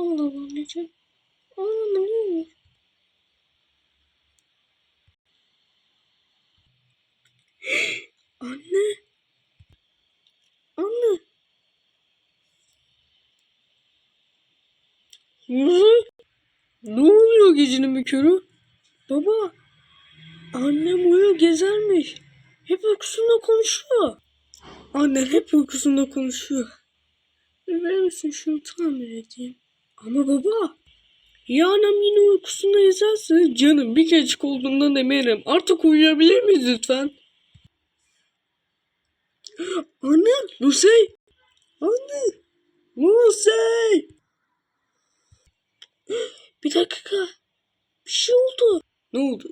Ağlama anneciğim. Ne olur. Anne. Anne. Ne? Ne oluyor gecenin bir körü? Baba. Annem uyuyor gezermiş. Hep uykusunda konuşuyor. Annen hep uykusunda konuşuyor. Ver misin şunu tamir edeyim. Ama baba. Ya annem yine uykusunda gezerse canım bir keçik olduğundan eminim. Artık uyuyabilir miyiz lütfen? Anne, Lucy. Anne. Lucy. Bir dakika. Bir şey oldu. Ne oldu?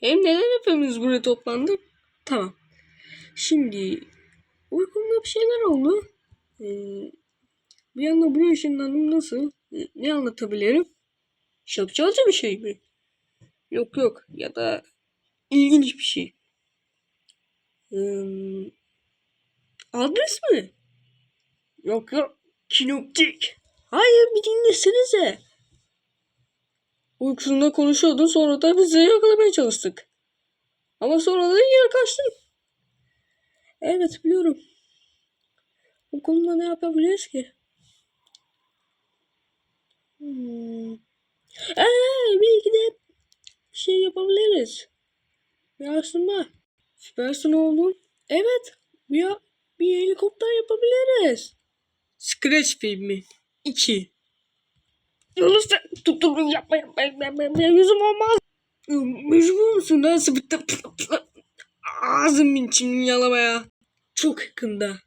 Hem neden hepimiz buraya toplandık? Tamam. Şimdi uykumda bir şeyler oldu. Ee, bir anda buraya ışınlandım nasıl? Ne anlatabilirim? Şapşalca bir şey mi? Yok yok ya da ilginç bir şey. Ee, adres mi? Yok yok. Kinoptik. Hayır bir dinlesenize. Uykusunda konuşuyordun sonra da bizi yakalamaya çalıştık. Ama sonra da yine kaçtın. Evet biliyorum. Bu konuda ne yapabiliriz ki? Hmm. Ee, belki de bir şey yapabiliriz. Ya aslında süpersin oğlum. Evet. Bir, bir helikopter yapabiliriz. Scratch filmi 2 Lütfen tutturun yapma yapma yapma yapma yapma. Yüzüm olmaz. Mecbur musun? Nasıl bitti? Ağzım içimi yalamaya. Çok yakında.